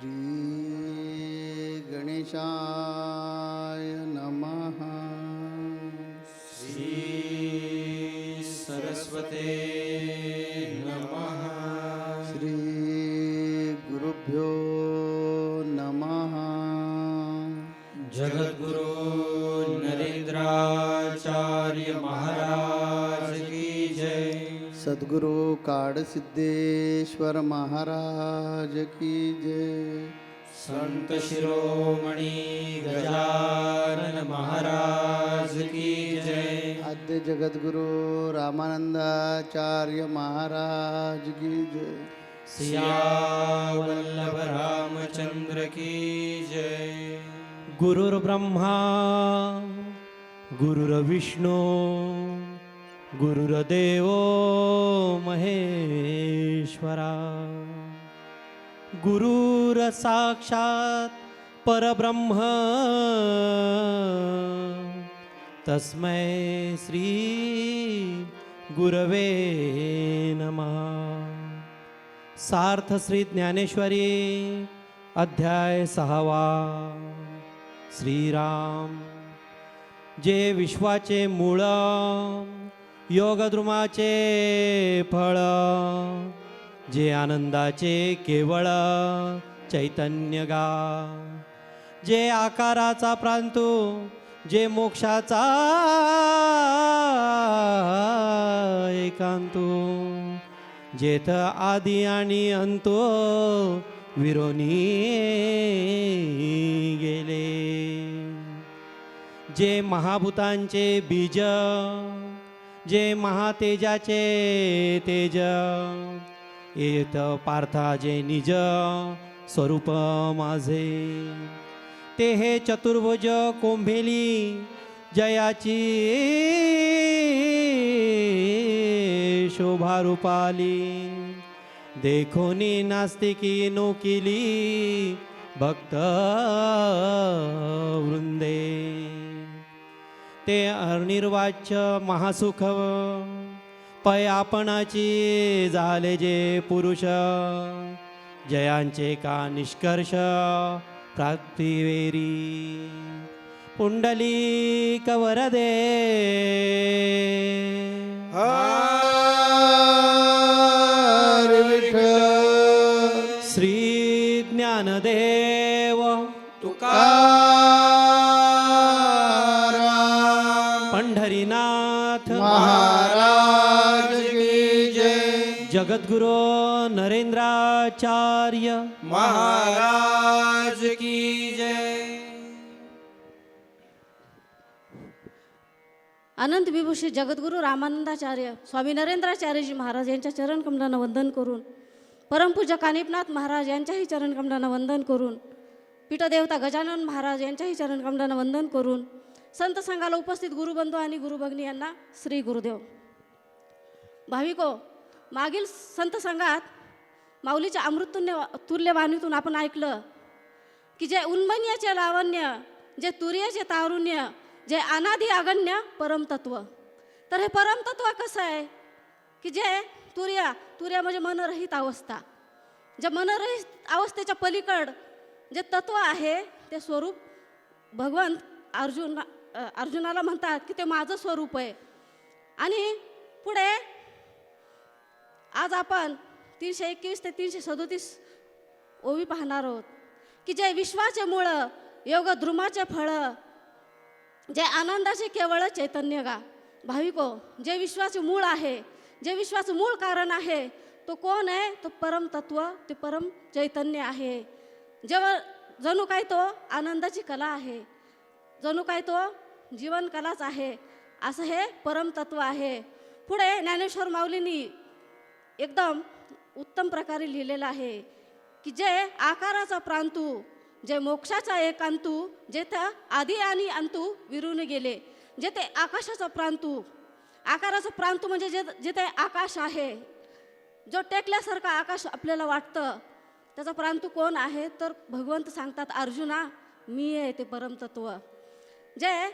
श्री गणेशाय नमः। श्री सरस्वते नमः। श्री गुरुभ्यो नमः। जगद्गुरु नरेंद्राचार्य महाराज। सद्गुरु काडसिद्धेश्वर महाराज की जय. संत शिरोमणी गजानन महाराज की जय. आद्य जगद्गुरु रामानंदाचार्य महाराज की जय. सियावल्लभ रामचंद्र की जय. गुरुर्ब्रह्मा गुरुर्विष्णू गुरुर्देव महेश्वरा गुरुर साक्षात परब्रह्म तस्मै श्री गुरवे नमः। सार्थ श्री ज्ञानेश्वरी अध्याय सहावा। श्रीराम जे विश्वाचे मूळ योगद्रुमाचे फळ जे आनंदाचे केवळ चैतन्य गा. जे आकाराचा प्रांतू जे मोक्षाचा एकांतू. जेथ आदी आणि अंतो विरोनी गेले. जे महाभूतांचे बीज जे महातेजाचे तेज. येत पार्था जे निज स्वरूप माझे. ते हे चतुर्भुज कोंभेली जयाची शोभा रूपाली देखोनी नास्तिकी नोकिली भक्त वृंदे. ते अनिर्वाच्य महासुख. पय आपणाची झाले जे पुरुष. जयांचे का निष्कर्ष प्राप्तिवेरी. पुंडली कवरदे श्री ज्ञानदेव. जगद्गुरु नरेंद्राचार्य महाराज की जय। अनंत विभूषित जगद्गुरू रामानंदाचार्य स्वामी नरेंद्राचार्यजी महाराज यांच्या चरणकमलांना वंदन करून परमपूज्य कानिपनाथ महाराज यांच्याही चरणकमलांना वंदन करून पीठदेवता गजानन महाराज यांच्याही चरणकमलांना वंदन करून संत संघाला उपस्थित गुरुबंधू आणि गुरुभगिनी यांना श्री गुरुदेव. भाविको मागील संत संघात माऊलीच्या अमृतुल्य तुल्य वाणीतून आपण ऐकलं की जे उन्मन्याचे लावण्य जे तुर्याचे तारुण्य जे अनादी अगण्य परमतत्व तर हे परमतत्व कसं आहे? की जे तुर्या तुर्या म्हणजे मनरहित अवस्था. जे मनरहित अवस्थेच्या पलीकड जे तत्व आहे ते स्वरूप भगवंत अर्जुन अर्जुनाला म्हणतात की ते माझं स्वरूप आहे. आणि पुढे आज आपण तीनशे एकवीस ते तीनशे सदोतीस ओवी पाहणार आहोत. की जे विश्वाचे मुळं योग द्रुमाचे फळं जे आनंदाचे केवळ चैतन्य गा. भाविको जे विश्वाचे मूळ आहे जे विश्वाचं मूळ कारण आहे तो कोण आहे? तो परम तत्व ते परम चैतन्य आहे. जेव्हा जणू काय तो आनंदाची कला आहे जणू काय तो जीवन कलाच आहे असं हे परम तत्व आहे. पुढे ज्ञानेश्वर माऊलींनी एकदम उत्तम प्रकारे लिहिलेलं आहे की जे आकाराचा प्रांतू जे मोक्षाचा एकांतू जेथं आधी आणि अंतू विरून गेले जेथे आकाशाचा प्रांतू. आकाराचा प्रांतू म्हणजे जे जिथे आकाश आहे. जो टेकल्यासारखा आकाश आपल्याला वाटतं. त्याचा प्रांतू कोण आहे? तर भगवंत सांगतात अर्जुना मी आहे ते परमतत्व. जे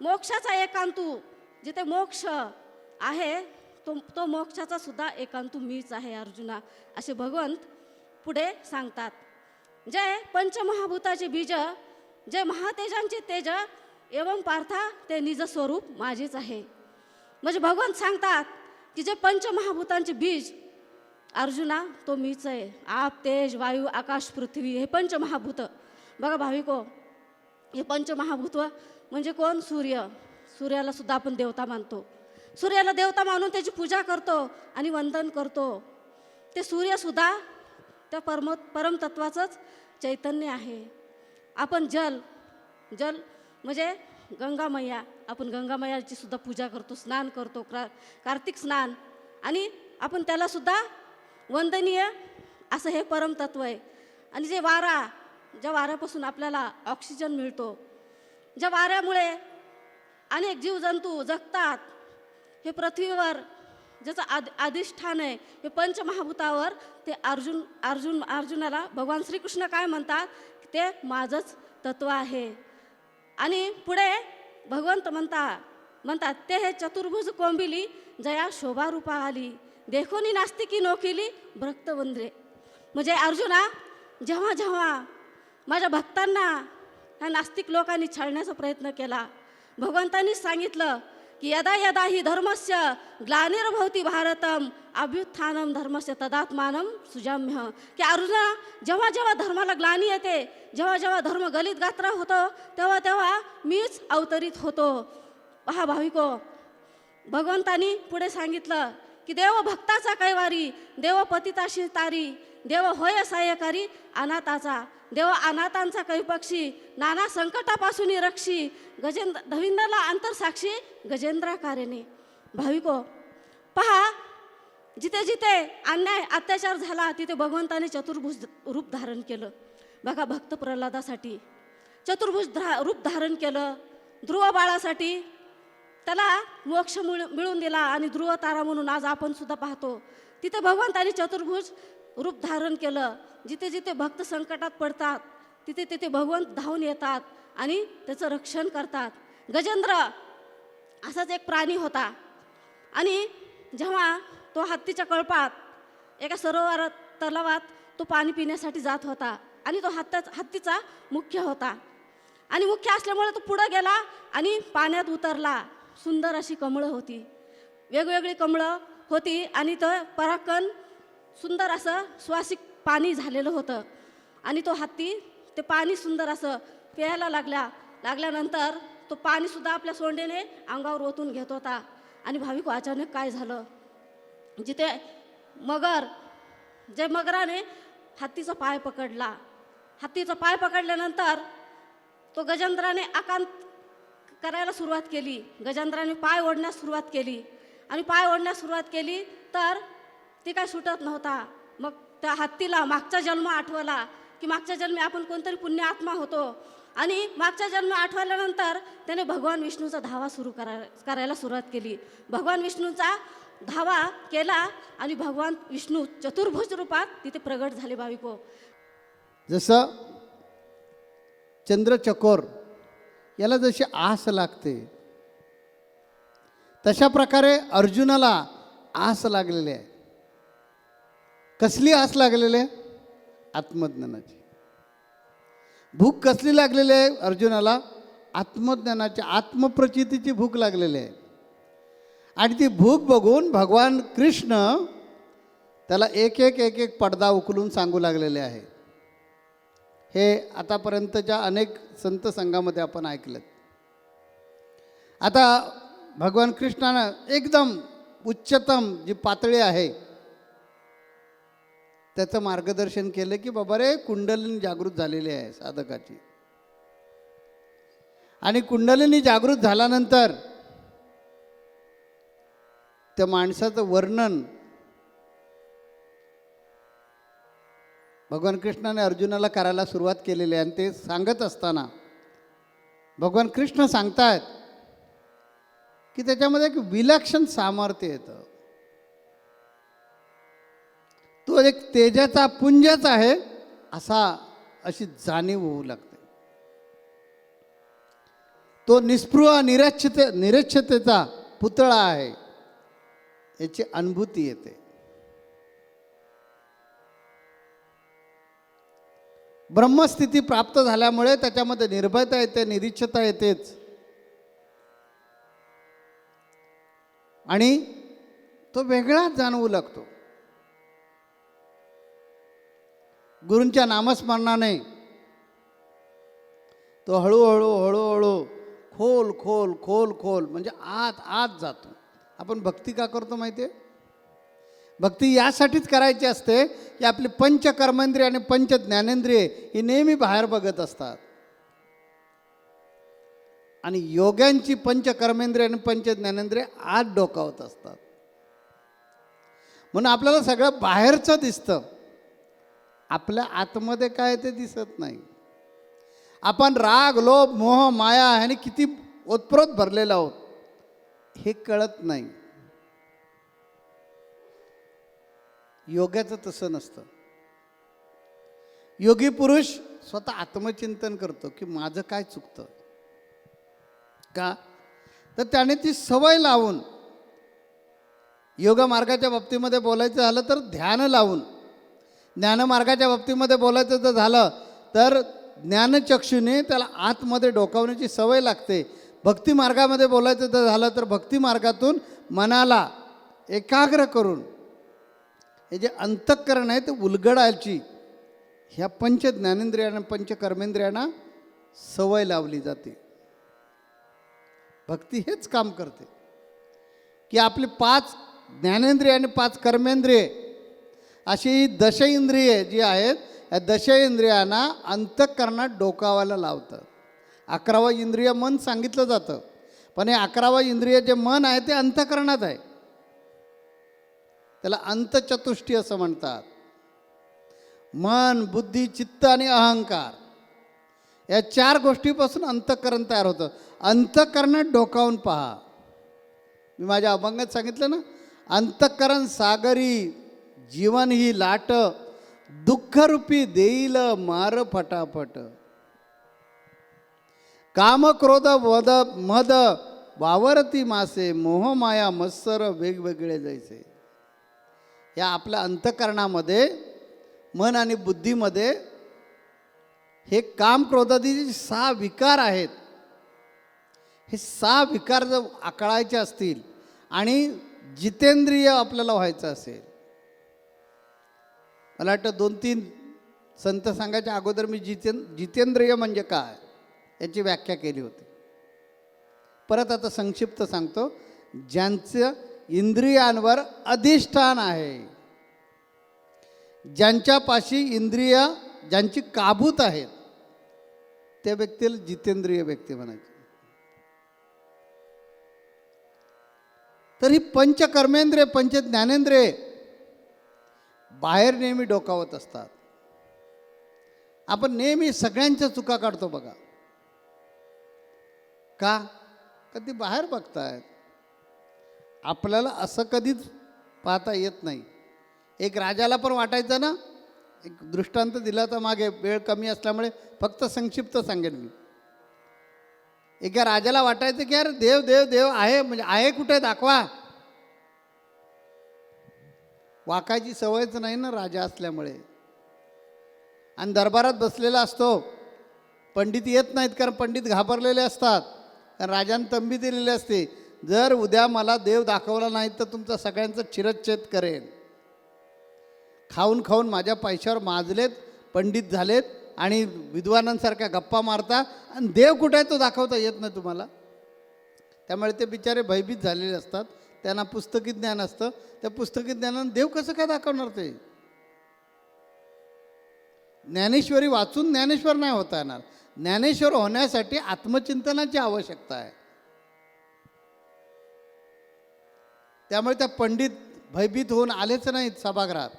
मोक्षाचा एकांतू जिथे मोक्ष आहे तो तो मोक्षाचा सुद्धा एकांतू मीच आहे अर्जुना. असे भगवंत पुढे सांगतात. जे पंचमहाभूताचे बीज जे महातेजांचे तेज एवं पार्था ते निज स्वरूप माझेच आहे. म्हणजे भगवंत सांगतात की जे पंचमहाभूतांचे बीज अर्जुना तो मीच आहे. आप तेज वायू आकाश पृथ्वी हे पंचमहाभूत. बघा भाविको हे पंचमहाभूत म्हणजे कोण? सूर्य. सूर्याला सुद्धा आपण देवता मानतो. सूर्याला देवता मानून त्याची पूजा करतो आणि वंदन करतो. ते सूर्यसुद्धा त्या परम परमतत्वाचंच चैतन्य आहे. आपण जल जल म्हणजे गंगामैया आपण गंगामैयाची सुद्धा पूजा करतो स्नान करतो क्रा कार्तिक स्नान आणि आपण त्यालासुद्धा वंदनीय असं हे परमतत्व आहे. आणि जे वारा ज्या वाऱ्यापासून आपल्याला ऑक्सिजन मिळतो ज्या वाऱ्यामुळे अनेक जीवजंतू जगतात हे पृथ्वीवर ज्याचं आद अधिष्ठान आहे हे पंचमहाभूतावर ते अर्जुन अर्जुन अर्जुनाला भगवान श्रीकृष्ण काय म्हणतात? ते माझंच तत्व आहे. आणि पुढे भगवंत म्हणता म्हणतात ते हे चतुर्भुज कोंबिली जया शोभा रूपा आली. देखोनी नास्तिकी नोकिली भक्त वंद्रे म्हणजे अर्जुना जेव्हा जेव्हा माझ्या भक्तांना ह्या नास्तिक लोकांनी छळण्याचा प्रयत्न केला भगवंतांनी सांगितलं की यदा यदा ही धर्मस्य ग्लानिर्भवती भारतम अभ्युत्थानम धर्मस्य तदात्मानम सुजाम्य। की अर्जुना जेव्हा जेव्हा धर्माला ग्लानी येते जेव्हा जेव्हा धर्म गलित गात्र होतो तेव्हा तेव्हा मीच अवतरित होतो। पहा भाविको भगवंतानी पुढे सांगितलं की देव भक्ताचा कैवारी देव पतिताशी तारी देव होय सहाय्यकारी अनाथाचा। देव अनाथांचा कैपक्षी नाना संकटापासून रक्षी गजेंद्र धविंद्रला अंतरसाक्षी गजेंद्राकार्याने भाविको पहा जिथे जिथे अन्याय अत्याचार झाला तिथे भगवंताने चतुर्भुज रूप धारण केलं. बघा भक्त प्रल्हादासाठी. चतुर्भुज धा रूप धारण केलं. ध्रुव बाळासाठी त्याला मोक्ष मिळ मिळून दिला आणि ध्रुव तारा म्हणून आज आपण सुद्धा पाहतो. तिथे भगवंताने चतुर्भुज रूप धारण केलं. जिथे जिथे भक्त संकटात पडतात तिथे तिथे भगवंत धावून येतात आणि त्याचं रक्षण करतात. गजेंद्र असाच एक प्राणी होता. आणि जेव्हा तो हत्तीच्या कळपात एका सरोवरात तलावात तो पाणी पिण्यासाठी जात होता आणि तो हत्या हत्तीचा मुख्य होता. आणि मुख्य असल्यामुळे तो पुढं गेला आणि पाण्यात उतरला. सुंदर अशी कमळं होती. वेगवेगळी कमळं होती आणि तो पराकन सुंदर असं सुवासिक पाणी झालेलं होतं. आणि तो हत्ती ते पाणी सुंदर असं प्यायला लागल्या. लागल्यानंतर तो पाणीसुद्धा आपल्या सोंडेने अंगावर ओतून घेत होता. आणि भाविक अचानक काय झालं? जिथे मगर जे मगराने हत्तीचा पाय पकडला. हत्तीचा पाय पकडल्यानंतर तो गजेंद्राने आकांत करायला सुरुवात केली. गजेंद्राने पाय ओढण्यास सुरुवात केली. आणि पाय ओढण्यास सुरुवात केली तर ते काय सुटत नव्हता. मग त्या हत्तीला मागचा जन्म आठवला की मागच्या जन्मी आपण कोणतरी पुण्य आत्मा होतो. आणि मागचा जन्म आठवल्यानंतर त्याने भगवान विष्णूचा धावा सुरू करा करायला सुरुवात केली. भगवान विष्णूचा धावा केला आणि भगवान विष्णू चतुर्भुज रूपात तिथे प्रगट झाले भाविको. जसं चंद्रचकोर याला जशी आस लागते तशा प्रकारे अर्जुनाला आस लागलेली आहे. कसली आस लागलेली आहे? आत्मज्ञानाची. भूक कसली लागलेली आहे अर्जुनाला? आत्मज्ञानाची आत्मप्रचितीची भूक लागलेली आहे. आणि ती भूक बघून भगवान कृष्ण त्याला एक एक एक एक पडदा उकलून सांगू लागलेले आहे. हे आतापर्यंतच्या अनेक संत संघामध्ये आपण ऐकलं आता भगवान कृष्णानं एकदम उच्चतम जी पातळी आहे त्याचं मार्गदर्शन केलं की बाबा रे कुंडलिनी जागृत झालेली आहे साधकाची. आणि कुंडलिनी जागृत झाल्यानंतर त्या माणसाचं वर्णन भगवान कृष्णाने अर्जुनाला करायला सुरुवात केलेली आहे. आणि ते सांगत असताना भगवान कृष्ण सांगतायत की त्याच्यामध्ये एक विलक्षण सामर्थ्य येतं. तो एक तेजाचा पुंजच आहे असा अशी जाणीव होऊ लागते. तो निस्पृह निरक्षते निरक्षतेचा पुतळा आहे याची अनुभूती येते. ब्रह्मस्थिती प्राप्त झाल्यामुळे त्याच्यामध्ये निर्भयता येते निरीक्षता येतेच. आणि तो वेगळाच जाणवू लागतो. गुरूंच्या नामस्मरणाने. तो हळूहळू हळूहळू खोल खोल खोल खोल म्हणजे आत आत जातो. आपण भक्ती का करतो माहिती आहे? भक्ती यासाठीच करायची असते की आपली पंचकर्मेंद्रिय आणि पंच ज्ञानेंद्रिय ही नेहमी बाहेर बघत असतात. आणि योग्यांची पंच कर्मेंद्रिय आणि पंच ज्ञानेंद्रिय आत डोकावत असतात. म्हणून आपल्याला सगळं बाहेरचं दिसतं. आपल्या आतमध्ये काय ते दिसत नाही. आपण राग लोभ मोह माया ह्याने किती ओतप्रोत भरलेलो आहोत हे कळत नाही. योगाचं तसं नसतं. योगी पुरुष स्वतः आत्मचिंतन करतो की माझं काय चुकतं. का? तर त्याने ती सवय लावून योग मार्गाच्या बाबतीमध्ये बोलायचं झालं तर ध्यान लावून ज्ञानमार्गाच्या बाबतीमध्ये बोलायचं जर झालं तर ज्ञानचक्षुने त्याला आतमध्ये डोकावण्याची सवय लागते. भक्ती मार्गामध्ये बोलायचं जर झालं तर भक्ती मार्गातून मनाला एकाग्र करून हे जे अंतःकरण आहे ते उलगडायची ह्या पंच ज्ञानेंद्रियांना पंच कर्मेंद्रियांना सवय लावली जाते. भक्ती हेच काम करते. की आपली पाच ज्ञानेंद्रिय आणि पाच कर्मेंद्रिय अशी दश इंद्रिये जी आहेत या दश इंद्रियांना अंतःकरणात डोकावायला लावतं. अकरावं इंद्रिय मन सांगितलं जातं पण हे अकरावं इंद्रिय जे मन आहे ते अंतःकरणात आहे. त्याला अंतचतुष्टी असं म्हणतात. मन बुद्धी चित्त आणि अहंकार या चार गोष्टीपासून अंतःकरण तयार होतं. अंतःकरणात डोकावून पहा. मी माझ्या अभंगात सांगितलं ना अंतःकरण सागरी जीवन ही लाट दुःखरूपी देईल मार फटाफट. काम क्रोध वद मद वावरती मासे मोहमाया मत्सर वेगवेगळे जायचे. या आपल्या अंतकरणामध्ये मन आणि बुद्धीमध्ये हे काम क्रोधादी सहा विकार आहेत हे सहा विकार जर आकळायचे असतील आणि जितेंद्रिय आपल्याला व्हायचं असेल मला वाटतं दोन तीन संत सांगायच्या अगोदर मी जितेन जितेंद्रिय म्हणजे काय याची व्याख्या केली होती. परत आता संक्षिप्त सांगतो. ज्यांचं इंद्रियांवर अधिष्ठान आहे ज्यांच्यापाशी इंद्रिय ज्यांची काबूत आहेत त्या व्यक्तीला जितेंद्रिय व्यक्ती म्हणायची. तर ही पंचकर्मेंद्रिय पंच ज्ञानेंद्रिय बाहेर नेहमी डोकावत असतात. आपण नेहमी सगळ्यांच्या चुका काढतो बघा. का? कधी बाहेर बघतायत. आपल्याला असं कधीच पाहता येत नाही. एक राजाला पण वाटायचं ना एक दृष्टांत दिला तर मागे वेळ कमी असल्यामुळे फक्त संक्षिप्त सांगेन मी. एका राजाला वाटायचं की अरे देव देव देव आहे म्हणजे आहे कुठे? दाखवा. वाकायची सवयच नाही ना राजा असल्यामुळे. आणि दरबारात बसलेला असतो. पंडित येत नाहीत कारण पंडित घाबरलेले असतात. कारण राजाने तंबी दिलेली असते. जर उद्या मला देव दाखवला नाही तर तुमचा सगळ्यांचा चिरच्छेद करेन. खाऊन खाऊन माझ्या पैशावर माजलेत पंडित झालेत आणि विद्वानांसारख्या गप्पा मारता आणि देव कुठे आहे तो दाखवता येत नाही तुम्हाला? त्यामुळे ते बिचारे भयभीत झालेले असतात. त्यांना पुस्तकी ज्ञान असतं. त्या पुस्तकी ज्ञानानं देव कसं काय दाखवणार ते? ज्ञानेश्वरी वाचून ज्ञानेश्वर नाही होता येणार. ज्ञानेश्वर होण्यासाठी आत्मचिंतनाची आवश्यकता आहे. त्यामुळे त्या पंडित भयभीत होऊन आलेच नाहीत सभागृहात.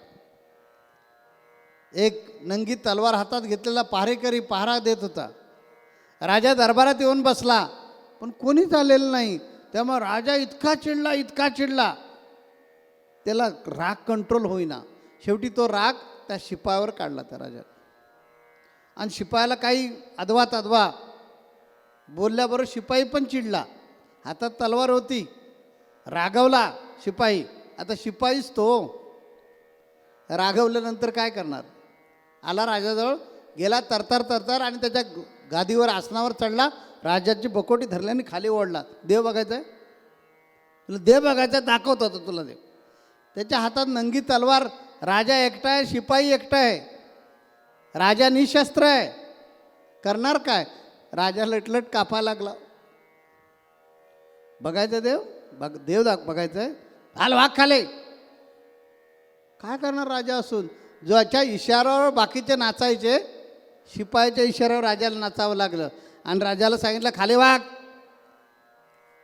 एक नंगी तलवार हातात घेतलेला पहारेकरी पहारा देत होता. राजा दरबारात येऊन बसला पण कोणीच आलेलं नाही. त्यामुळे राजा इतका चिडला इतका चिडला. त्याला राग कंट्रोल होईना. शेवटी तो राग त्या शिपायावर काढला त्या राजा आणि शिपायाला काही अदवा तदवा बोलल्याबरोबर शिपाई पण चिडला. हातात तलवार होती. रागवला शिपाई. आता शिपाईच तो. रागवल्यानंतर काय करणार? आला राजाजवळ गेला तरतर तरतर आणि त्याच्या गादीवर आसनावर चढला राजाची बकोटी धरल्याने खाली ओढला. देव बघायचा आहे? तुला देव बघायचा आहे, दाखवत होता तुला देव. त्याच्या हातात नंगी तलवार राजा एकटा आहे शिपाई एकटा आहे. राजा निशस्त्र आहे. करणार काय? राजा लटलट कापा लागला. बघायचं देव? बघ देव दाख बघायचं आहे? हाल वाघ खाले. काय करणार राजा असून? ज्याच्या इशाऱ्यावर बाकीचे नाचायचे शिपायाच्या इशाऱ्यावर राजाला नाचावं लागलं. आणि राजाला सांगितलं खाली वाघ.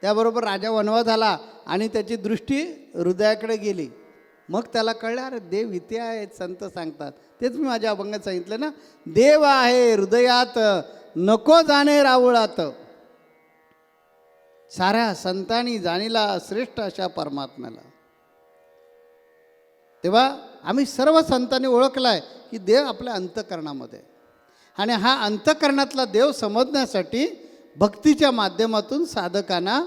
त्याबरोबर राजा वनवा झाला आणि त्याची दृष्टी हृदयाकडे गेली. मग त्याला कळलं अरे देव इथे आहेत संत सांगतात. तेच मी माझ्या अभंगात सांगितलं ना देव आहे हृदयात नको जाणे रावळात. साऱ्या संतांनी जाणीला श्रेष्ठ अशा परमात्म्याला. तेव्हा आम्ही सर्व संतांनी ओळखलाय की देव आपल्या अंतकरणामध्ये आहे. आणि हा अंतकरणातला देव समजण्यासाठी भक्तीच्या माध्यमातून साधकांना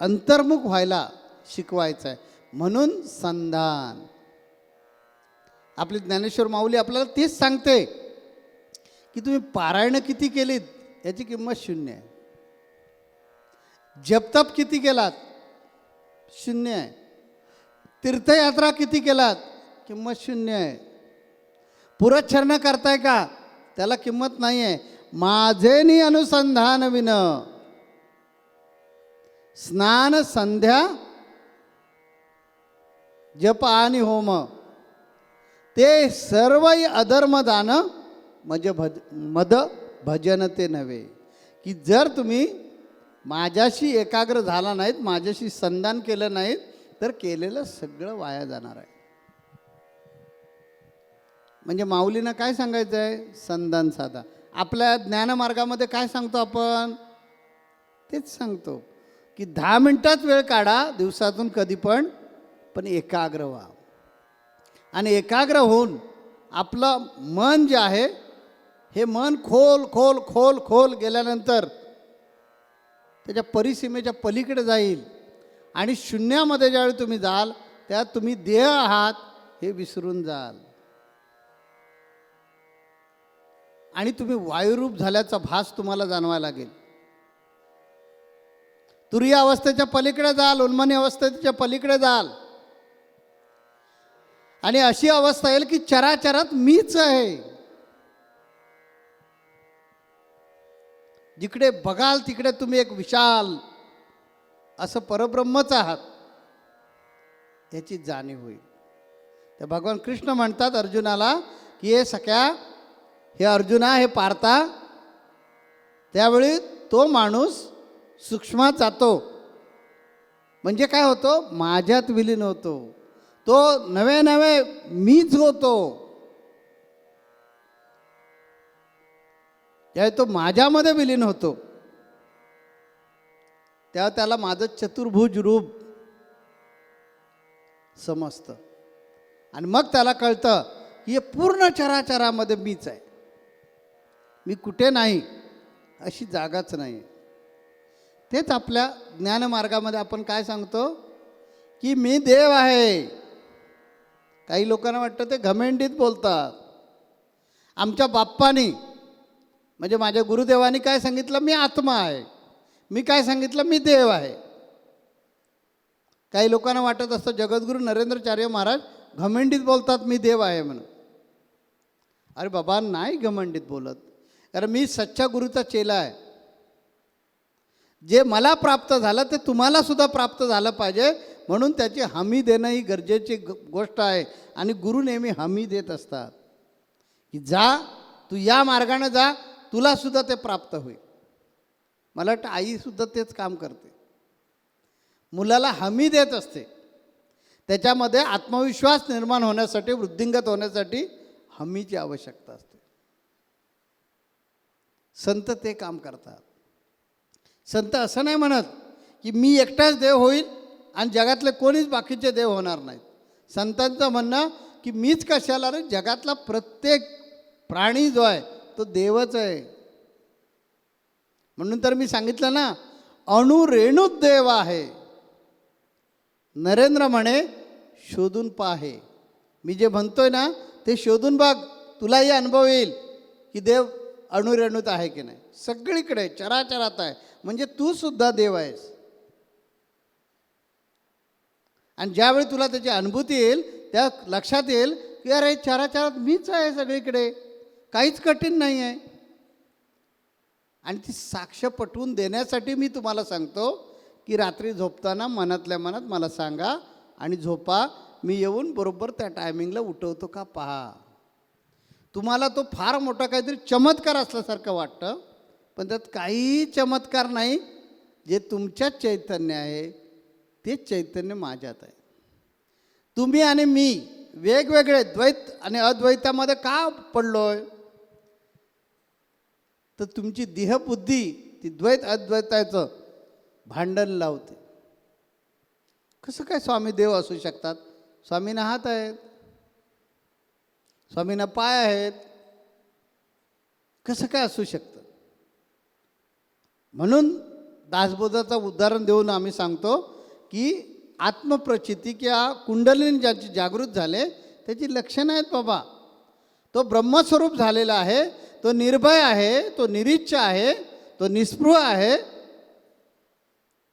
अंतर्मुख व्हायला शिकवायचं आहे. म्हणून संधान. आपली ज्ञानेश्वर माऊली आपल्याला तेच सांगते की तुम्ही पारायणं किती केलीत याची किंमत शून्य आहे. जपतप किती केलात? शून्य आहे. तीर्थयात्रा किती केलात? किंमत शून्य आहे. पुरच्छरण करताय का? त्याला किंमत नाही आहे माझेनी अनुसंधान विन. स्नान संध्या जप आणि होम. ते सर्वही अधर्मदान म्हणजे भज मद भजन ते नव्हे. की जर तुम्ही माझ्याशी एकाग्र झाला नाहीत माझ्याशी संधान केलं नाहीत तर केलेलं सगळं वाया जाणार आहे. म्हणजे माऊलीनं काय सांगायचं आहे? संधान साधा. आपल्या ज्ञानमार्गामध्ये काय सांगतो आपण? तेच सांगतो की दहा मिनटात वेळ काढा दिवसातून कधी पण पण एकाग्र व्हा. आणि एकाग्र होऊन आपलं मन जे आहे हे मन खोल खोल खोल खोल गेल्यानंतर त्याच्या परिसीमेच्या पलीकडे जाईल. आणि शून्यामध्ये ज्यावेळी तुम्ही जाल त्यात तुम्ही देह आहात हे विसरून जाल. आणि तुम्ही वायुरूप झाल्याचा भास तुम्हाला जाणवायला लागेल. तुरीय अवस्थेच्या पलीकडे जाल उन्मनी अवस्थेच्या पलीकडे जाल. आणि अशी अवस्था येईल की चराचरात मीच आहे. जिकडे बघाल तिकडे तुम्ही एक विशाल असं परब्रह्मच आहात. याची जाणीव होईल. तर भगवान कृष्ण म्हणतात अर्जुनाला की हे सख्या हे अर्जुना हे पारता त्यावेळी तो माणूस सूक्ष्मात जातो. म्हणजे काय होतो? माझ्यात विलीन होतो. तो नवे नवे मीच होतो. त्यावेळी तो माझ्यामध्ये विलीन होतो. तेव्हा त्याला माझं चतुर्भुज रूप समजतं. आणि मग त्याला कळतं की हे पूर्ण चराचरामध्ये मीच आहे. मी कुठे नाही अशी जागाच नाही. तेच आपल्या ज्ञानमार्गामध्ये आपण काय सांगतो? की मी देव आहे. काही लोकांना वाटतं ते घमेंडीत बोलतात. आमच्या बाप्पानी म्हणजे माझ्या गुरुदेवानी काय सांगितलं? मी आत्मा आहे. मी काय सांगितलं? मी देव आहे. काही लोकांना वाटत असतं जगद्गुरू नरेंद्रचार्य महाराज घमेंडीत बोलतात मी देव आहे म्हणून. अरे बाबा नाही घमंडीत बोलत. कारण मी सच्चा गुरुचा चेला आहे. जे मला प्राप्त झालं ते तुम्हाला सुद्धा प्राप्त झालं पाहिजे. म्हणून त्याची हमी देणं ही गरजेची ग- गोष्ट आहे. आणि गुरु नेहमी हमी देत असतात. की जा तू या मार्गाने जा तुला सुद्धा ते प्राप्त होईल. मला वाटतं आईसुद्धा तेच काम करते. मुलाला हमी देत असते. त्याच्यामध्ये आत्मविश्वास निर्माण होण्यासाठी वृद्धिंगत होण्यासाठी हमीची आवश्यकता असते. संत ते काम करतात. संत असं नाही म्हणत की मी एकटाच देव होईल आणि जगातले कोणीच बाकीचे देव होणार नाहीत. संतांचं म्हणणं की मीच कशाला रे? जगातला प्रत्येक प्राणी जो आहे तो देवच आहे. म्हणून तर मी सांगितलं ना अणुरेणूत देव आहे. नरेंद्र म्हणे शोधून पाहे मी जे म्हणतोय ना ते शोधून बघ. तुलाही अनुभव येईल की देव अणुरेणूत आहे की नाही? सगळीकडे चराचरात आहे. म्हणजे तू सुद्धा देव आहेस. आणि ज्यावेळी तुला त्याची अनुभूती येईल त्या लक्षात येईल की अरे चराचरात मीच आहे सगळीकडे. काहीच कठीण नाही आहे. आणि ती साक्ष पटवून देण्यासाठी मी तुम्हाला सांगतो की रात्री झोपताना मनातल्या मनात मला सांगा आणि झोपा मी येऊन बरोबर त्या टायमिंगला उठवतो का पहा. तुम्हाला तो फार मोठा काहीतरी चमत्कार असल्यासारखं वाटतं पण त्यात काही चमत्कार नाही. जे तुमच्यात चैतन्य आहे तेच चैतन्य माझ्यात आहे. तुम्ही आणि मी वेगवेगळे द्वैत आणि अद्वैतामध्ये का पडलो आहे तर तुमची देहबुद्धी ती द्वैत अद्वैताचं भांडण लावते. कसं काय स्वामी देव असू शकतात? स्वामी हात आहेत. स्वामींना पाय आहेत. कसं काय असू शकतं? म्हणून दासबोधाचं उदाहरण देऊन आम्ही सांगतो की आत्मप्रचिती किंवा कुंडलीने ज्याची जागृत झाले त्याची लक्षणं आहेत बाबा. तो ब्रह्मस्वरूप झालेला आहे तो निर्भय आहे तो निरीच्छ आहे तो निस्पृह आहे.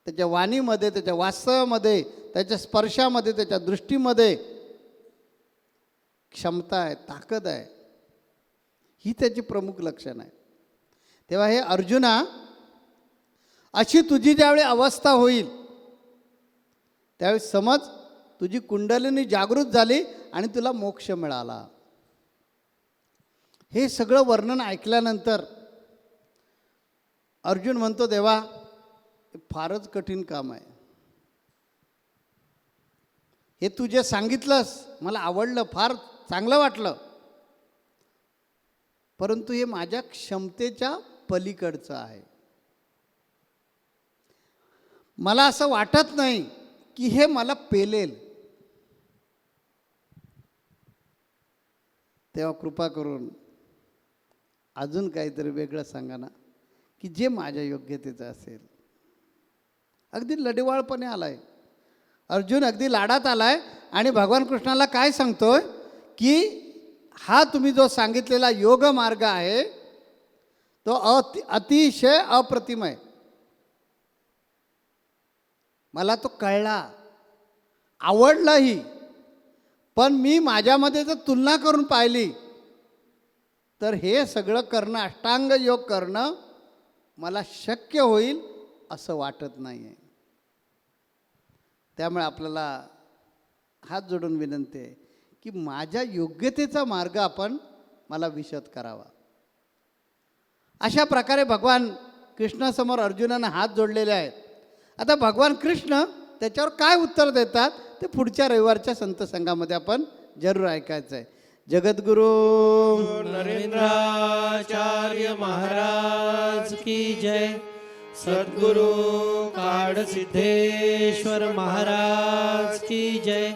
त्याच्या वाणीमध्ये त्याच्या वास्तवामध्ये त्याच्या स्पर्शामध्ये त्याच्या दृष्टीमध्ये क्षमता आहे ताकद आहे ही त्याची प्रमुख लक्षण आहे तेव्हा हे अर्जुना अशी तुझी ज्यावेळी अवस्था होईल त्यावेळी समज तुझी कुंडलिनी जागृत झाली आणि तुला मोक्ष मिळाला. हे सगळं वर्णन ऐकल्यानंतर अर्जुन म्हणतो देवा फारच कठीण काम आहे. हे तू जे सांगितलंस मला आवडलं फार. चांगलं वाटलं. परंतु हे माझ्या क्षमतेच्या पलीकडचं आहे. मला असं वाटत नाही की हे मला पेलेल. तेव्हा कृपा करून अजून काहीतरी वेगळं सांगा ना की जे माझ्या योग्यतेचं असेल. अगदी लढेवाळपणे आलाय. अर्जुन अगदी लाडात आलाय आणि भगवान कृष्णाला काय सांगतोय? की हा तुम्ही जो सांगितलेला योग मार्ग आहे तो अति अतिशय अप्रतिम आहे मला तो कळला. आवडलाही. पण मी माझ्यामध्ये जर तुलना करून पाहिली तर हे सगळं करणं अष्टांग योग करणं मला शक्य होईल असं वाटत नाही आहे त्यामुळे आपल्याला हात जोडून विनंती आहे. की माझ्या योग्यतेचा मार्ग आपण मला विशद करावा. अशा प्रकारे भगवान कृष्णासमोर अर्जुनानं हात जोडलेले आहेत. आता भगवान कृष्ण त्याच्यावर काय उत्तर देतात ते पुढच्या रविवारच्या संत संघामध्ये आपण जरूर ऐकायचं आहे. जगद्गुरु नरेंद्राचार्य महाराज की जय. सद्गुरु काड सिद्धेश्वर महाराज की जय.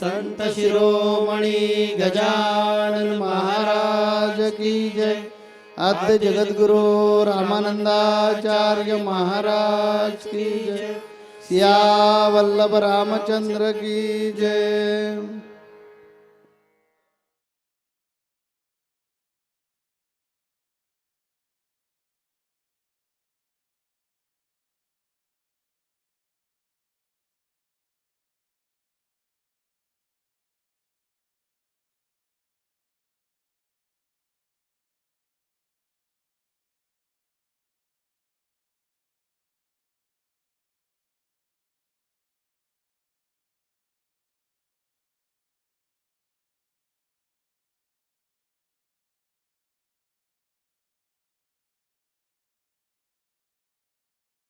संत शिरोमणी गजानन महाराज की जय. आद्य जगद्गुरु रामानंदाचार्य महाराज की जय. सिया वल्लभ रामचंद्र की जय.